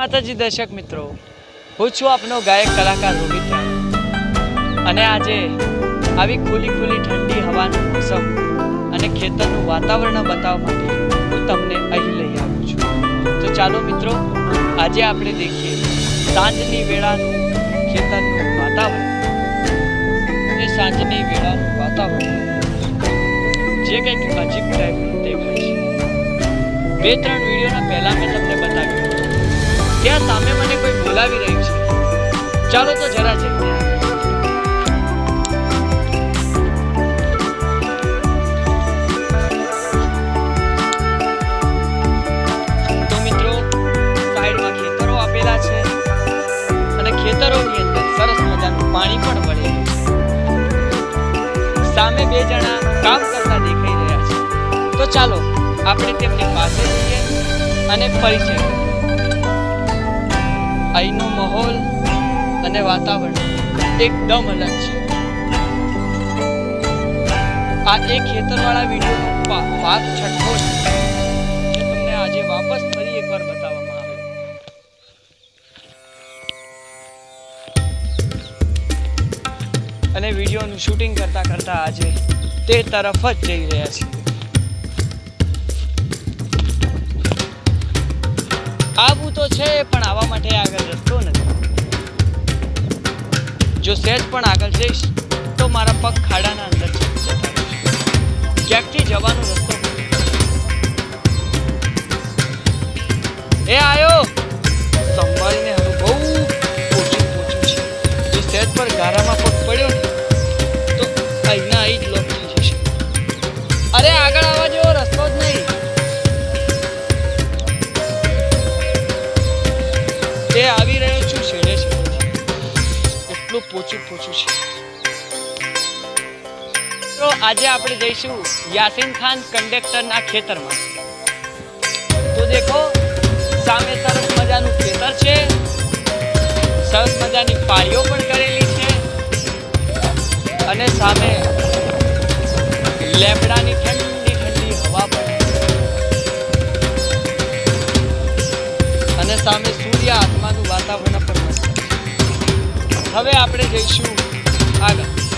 માતાજી દર્શક મિત્રો, હું છું આપનો ગાયક કલાકાર રોહિત અને આજે આવી ખુલ્લી ખુલ્લી ઠંડી હવાનું મોસમ અને ખેતરનું વાતાવરણ બતાવવા માટે હું તમને અહીં લઈ આવું છું. તો ચાલો મિત્રો, આજે આપણે દેખીએ સાંજની વેળાનું ખેતરનું વાતાવરણ. એ સાંજની વેળાનું વાતાવરણ. જે કંઈક અજીબ ટાઈપનું દેખાય છે. બે, ત્રણ વિડીયોના પહેલા મેં. ત્યાં સામે મને કોઈ બોલાવી રહ્યું છે. ચાલો તો જરા જઈએ. તો મિત્રો, સાઈડમાં ખેતરો આપેલા છે અને ખેતરોની અંદર સરસ મજાનું પાણી પણ વળેલું છે. સામે બે જણા કામ કરતા દેખાઈ રહ્યા છે. તો ચાલો, આપણે તેમની પાસે જઈએ અને પરિચય કરીએ. અહીંનો માહોલ અને વાતાવરણ એકદમ અલગ છે. આ એક ખેતરવાળા વિડીયોનો ભાગ છઠ્ઠો છે તમને આજે વાપસ ફરી એકવાર બતાવવામાં આવે. અને વિડીયોનું શૂટિંગ કરતા કરતા આજે તે તરફ જ જઈ રહ્યા છીએ. આવવું તો છે, પણ આવવા માટે આગળ રસ્તો નથી. જો સહેજ પણ આગળ જઈશ, તો મારા પગ ખાડાના અંદર જતા ક્યાંકથી જવાનો રસ્તો તે આવી રહ્યો છું, છેડે છેડે. એટલું પોચું પોચું છે. તો આજે આપણે જઈશું યાસીન ખાન કંડક્ટરના ખેતરમાં. તો દેખો, સામે સરસ મજાનું ખેતર છે. સરસ મજાની પાળીઓ પણ કરેલી છે. અને સામે લેબડાની હવે આપણે જઈશું આગળ.